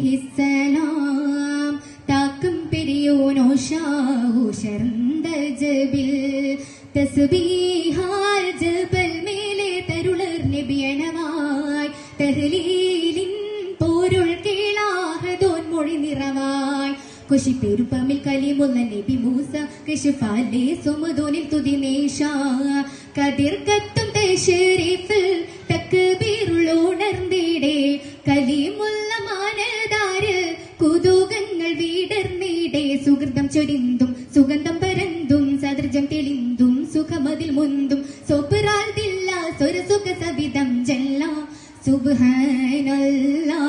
അലൈഹിസ്സലാം താക്കും പെരിയോനോ ഷാഹു ശർന്ത ജബിൽ. തസ്ബീഹാൽ ജബൽ മേലെ തരുളർ നബിയനവായ് തഹ്ലീലിൻ പോരുൾ കേളാഹദോൻ മൊഴി നിറവായ്. കുശി പെരുപ്പമിൽ കലിമുള്ള നബി മൂസ കശുഫാലെ സുമദോനിൽ തുതി നേഷ കതിർ കത്തും തശരീഫിൽ തക്ബീറുള്ളോണർന്നിടെ കലിമുള്ള സുഗന്ധം പരന്തും സദൃജം തെളിന്തും സുഖമതിൽ മുന്തും സോപ്പുറാൽ ദില്ല സ്വരസുഖ സവിധം ജല്ല. സുബ്ഹാനല്ലാ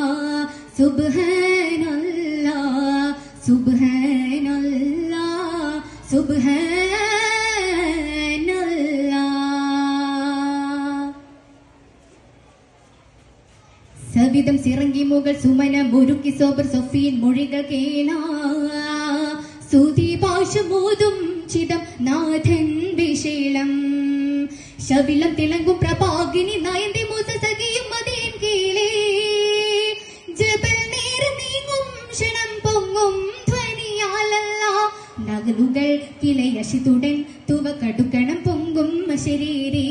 സുബ്ഹാനല്ലാ സുബ്ഹാനല്ലാ സുബ്ഹാനല്ലാ. സവിധം സിറങ്ങി മുകൾ സുമന മുരുക്കി സോബർ സൊഫീൻ മൊഴികൾ കേളാ. സുതി ഭാഷമോതും ചിതം നാഥൻ വിശേളം ശബിലം തിളങ്ങും പ്രഭാഗിനി നയന്തി മുത സഖിയും മതേൻ കീഴേ ജബൽ നീർ നീങ്ങും ക്ഷണം പൊങ്ങും ധ്വനിയാലല്ല. നഗലുകൾ കിളയശിതുടൻ തുവക്കടുക്കണം പൊങ്കും ശരീരേ.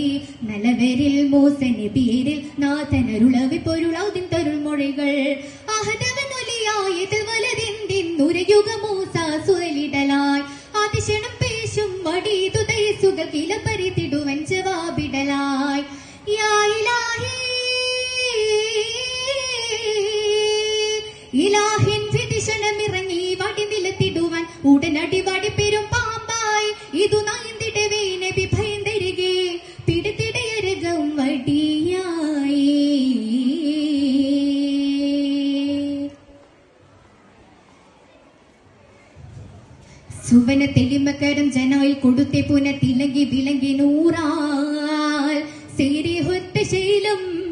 നലവരിൽ മോസന് പേരിൽ നാഥനരുളവി പൊരുളാതിൻ തരുൾമൊഴികൾ. അഹദവനൊലിയായതിൽ വലതിൻ നുരയുഗ മൂസ സുലിടലായി അതിശണം പേശും വടീതുതൈ സുഖ കില പരിതിടുവൻ ജവാബിടലായി. ഇലാഹിൻ വിധിഷണമിറങ്ങി വടി നിലത്തിടുവാൻ ഉടനടി വടി പെരും പാമ്പായി. ഇതു നയന്തിടവേ നബി ഭയന്തരികെ. പിടിത്തിടയരകം വടിയായി സുവന തെളിമകരം ജനായി കൊടുത്തെ പുന തിലങ്കി വിലങ്കി നൂറാൽ. സേരി ഹൊത്ത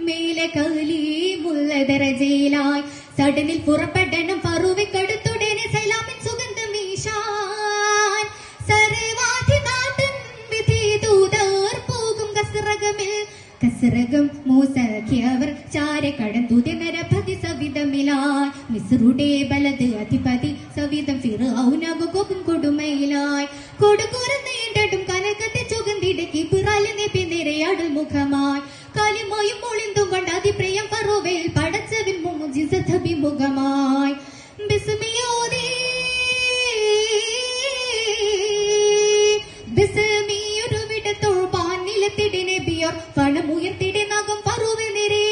മേലെ കലി മുല്ലതരജയിലായി സടനിൽ പുറപ്പെടണം ഫറുവെ കടുത്തുടനെ സലാമിൻ സുഗന്ധം വീശാൻ. സർവാധിനാഥൻ വിധി ദൂതർ പോകും കസറകമിൽ. കസറകം മൂസഖ്യവർ ചാര കടന്തുതി നരപതി സവിധമിലായി. മിസ്രുടെ ബലത് അധിപതി സവിധം ഫിറൗനകും കൊടുമയിലായ്. കൊടുകൂര നീണ്ടും കനകത്തെ ചുഗന്തിടക്കി പിറാലിനെ പിന്നിരയാടൽ മുഖമായി. കലിമോയും ഒളിന്തും കൊണ്ട് അതിപ്രിയം ഫറോവേൽ പടച്ചവിൻ മുഖമായി ബിസ്മിയോദേ ബിസ്മിയൊരുവിടത്തോൾ പാനിലെത്തിടെ നബിയോർ പണമുയർത്തിടെ നഖം ഫറൂവെ നേരെ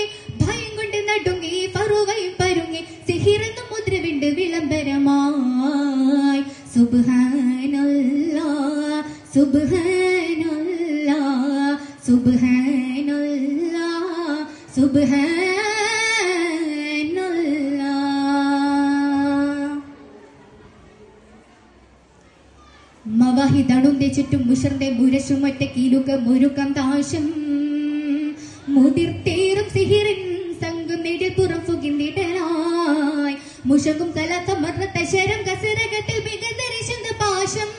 ഭയം കൊണ്ട് നടുങ്ങി ഫറൂവയും പരുങ്ങി സിഹിറെന്ന മുദ്രവിണ്ട് വിളംബരമായി. സുബ്ഹാനല്ലാ സുബ്ഹാനല്ലാ സുബ്ഹാനല്ലാ സുബ്ഹാനല്ലാ. മവാഹിതണുന്റെ ചുറ്റും മുഷറിന്റെ മുരശുമറ്റ കീലുക മുരുക്കം താശം മുതിർത്തേറും സിഹിറിൻ ഫുകിന്നിടലായി മുഷകും കലത്തമർത്ത ശരം കസരകത്തിൽ മികതരിശുന്ന പാശം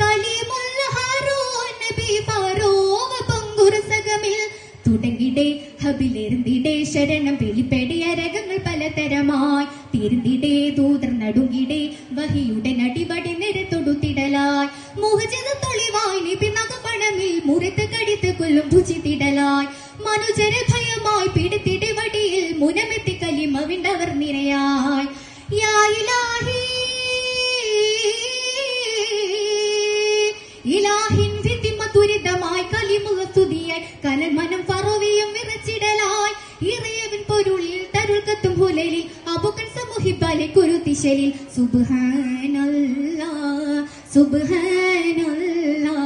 കലിമുല്ല ഹാറൂൻ നബി ഫാറൂവ പങ്കുരസകമിൽ മുനമെത്തി കലിമവിണ്ടവർ നിരയായി. യാ ഇലാഹി ഇലാഹിൻ വിധിമ ദുരിതമായി കലിമുഖ സ്തുതിയായി കനൽ മനം വിറച്ചിടലായി. ഇറയവൻ പൊരുളിൽ തരുൾ കത്തും ഹുലലിൽ അബുക്കൻ സമൂഹിബാലെ കുരുതിശലിൽ സുബ്ഹാനല്ലാ സുബ്ഹാനല്ലാ